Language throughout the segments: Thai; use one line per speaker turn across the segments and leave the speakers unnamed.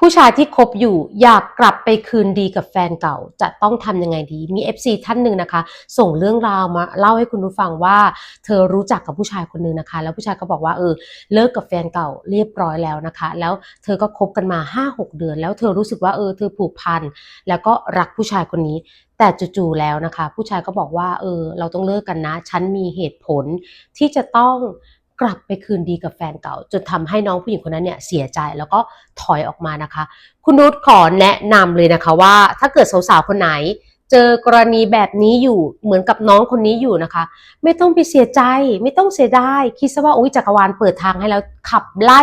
ผู้ชายที่คบอยู่อยากกลับไปคืนดีกับแฟนเก่า จะต้องทำยังไงดี มี FC ท่านหนึ่งนะคะ ส่งเรื่องราวมาเล่าให้คุณผู้ฟังว่า เธอรู้จักกับผู้ชายคนหนึ่งนะคะ แล้วผู้ชายก็บอกว่าเออเลิกกับแฟนเก่าเรียบร้อยแล้วนะคะ แล้วเธอก็คบกันมา 5-6 เดือน แล้วเธอรู้สึกว่าเออเธอผูกพันแล้วก็รักผู้ชายคนนี้แต่จู่ๆแล้วนะคะ ผู้ชายก็บอกว่าเออเราต้องเลิกกันนะ ฉันมีเหตุผลที่จะต้อง กลับไปคืนดีกับแฟนเก่าจนทำให้น้องผู้หญิงคนนั้นเนี่ยเสียใจแล้วก็ถอยออกมานะคะ คุณนุชขอแนะนำเลยนะคะว่า ถ้าเกิดสาวๆคนไหน เจอกรณีแบบนี้อยู่เหมือนกับน้องคนนี้อยู่นะคะ ไม่ต้องไปเสียใจ ไม่ต้องเสียดายคิดซะว่าโอ้ยจักรวาลเปิดทางให้แล้วขับไล่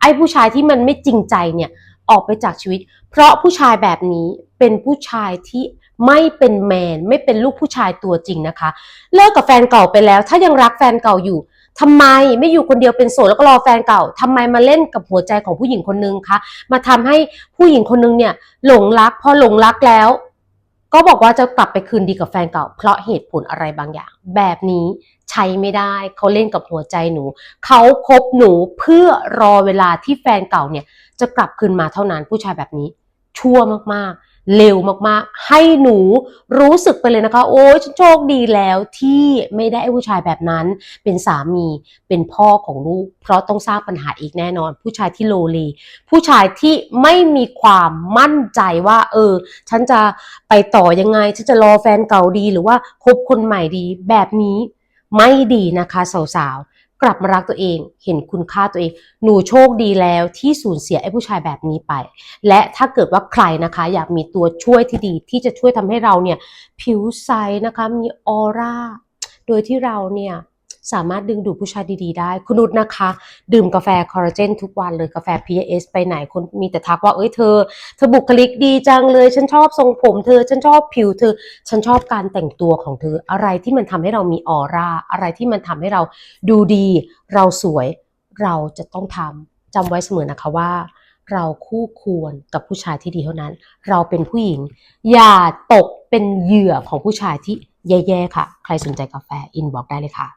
ไอ้ผู้ชายที่มันไม่จริงใจเนี่ยออกไปจากชีวิต เพราะผู้ชายแบบนี้เป็นผู้ชายที่ไม่เป็นแมน ไม่เป็นลูกผู้ชายตัวจริงนะคะ เลิกกับแฟนเก่าไปแล้ว ถ้ายังรักแฟนเก่าอยู่ ทำไมไม่อยู่คนเดียวเป็นโสดแล้วก็รอแฟนเก่าทำไมมาเล่นกับหัวใจของผู้หญิงคนนึงคะ มาทำให้ผู้หญิงคนนึงเนี่ยหลงรัก พอหลงรักแล้ว ก็บอกว่าจะกลับไปคืนดีกับแฟนเก่า เพราะเหตุผลอะไรบางอย่าง แบบนี้ใช้ไม่ได้ เขาเล่นกับหัวใจหนู เขาคบหนูเพื่อรอเวลาที่แฟนเก่าเนี่ยจะกลับคืนมาเท่านั้นผู้ชายแบบนี้ชั่วมากๆ เร็วมากๆ ให้หนูรู้สึกไปเลยนะคะ โอ้ยฉันโชคดีแล้วที่ไม่ได้ไอ้ผู้ชายแบบนั้น เป็นสามีเป็นพ่อของลูก เพราะต้องสร้างปัญหาอีกแน่นอน ผู้ชายที่โลเลผู้ชายที่ไม่มีความมั่นใจว่า เออ ฉันจะไปต่อยังไง ฉันจะรอแฟนเก่าดีหรือว่าคบคนใหม่ดีแบบนี้ไม่ดีนะคะสาวๆ กลับมารักตัวเอง เห็นคุณค่าตัวเอง หนูโชคดีแล้วที่สูญเสียไอ้ผู้ชายแบบนี้ไป และถ้าเกิดว่าใครนะคะ อยากมีตัวช่วยที่ดีที่จะช่วยทำให้เราเนี่ยผิวใสนะคะมีออร่าโดยที่เราเนี่ย สามารถดึงดูดผู้ชายดีๆได้ คุณนุชนะคะ ดื่มกาแฟคอลลาเจนทุกวันเลยกาแฟ PAS ไปไหนคนมีแต่ทักว่าเอ้ยเธอ เธอบุคลิกดีจังเลย ฉันชอบทรงผมเธอ ฉันชอบผิวเธอ ฉันชอบการแต่งตัวของเธอ อะไรที่มันทำให้เรามีออร่า อะไรที่มันทำให้เราดูดี เราสวย เราจะต้องทำจำไว้เสมอนะคะว่าเราคู่ควรกับผู้ชายที่ดีเท่านั้น เราเป็นผู้หญิง อย่าตกเป็นเหยื่อของผู้ชายที่แย่ๆค่ะ ใครสนใจกาแฟอินบอกได้เลยค่ะ